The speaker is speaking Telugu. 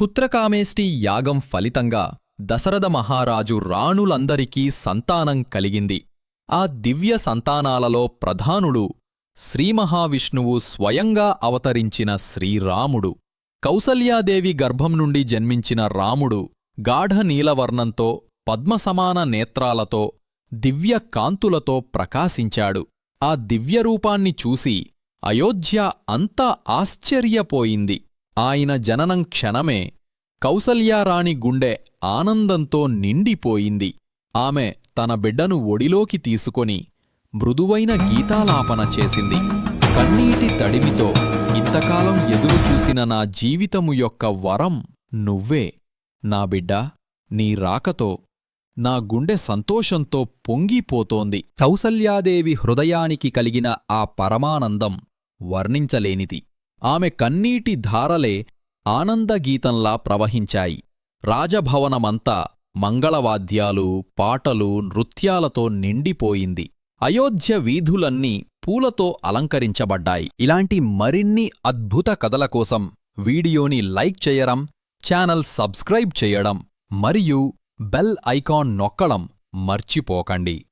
పుత్రకామేష్టి యాగం ఫలితంగా దశరథ మహారాజు రాణులందరికీ సంతానం కలిగింది. ఆ దివ్య సంతానాలలో ప్రధానుడు శ్రీమహావిష్ణువు స్వయంగా అవతరించిన శ్రీరాముడు. కౌసల్యాదేవి గర్భం నుండి జన్మించిన రాముడు గాఢ నీలవర్ణంతో పద్మసమాన నేత్రాలతో దివ్య కాంతులతో ప్రకాశించాడు. ఆ దివ్యరూపాన్ని చూసి అయోధ్య అంతా ఆశ్చర్యపోయింది. ఆయన జననం క్షణమే కౌసల్యారాణి గుండె ఆనందంతో నిండిపోయింది. ఆమె తన బిడ్డను ఒడిలోకి తీసుకొని మృదువైన గీతాలాపన చేసింది. కన్నీటి తడిమితో ఇంతకాలం ఎదురుచూసిన నా జీవితము యొక్క వరం నువ్వే. నా బిడ్డ నీ రాకతో నా గుండె సంతోషంతో పొంగిపోతోంది. కౌసల్యాదేవి హృదయానికి కలిగిన ఆ పరమానందం వర్ణించలేనిది. ఆమె కన్నీటి ధారలే ఆనందగీతంలా ప్రవహించాయి. రాజభవనమంతా మంగళవాద్యాలు పాటలు నృత్యాలతో నిండిపోయింది. అయోధ్య వీధులన్నీ పూలతో అలంకరించబడ్డాయి. ఇలాంటి మరిన్ని అద్భుత కథల కోసం వీడియోని లైక్ చేయడం ఛానల్ సబ్స్క్రైబ్ చేయడం మరియు బెల్ ఐకాన్ నొక్కడం మర్చిపోకండి.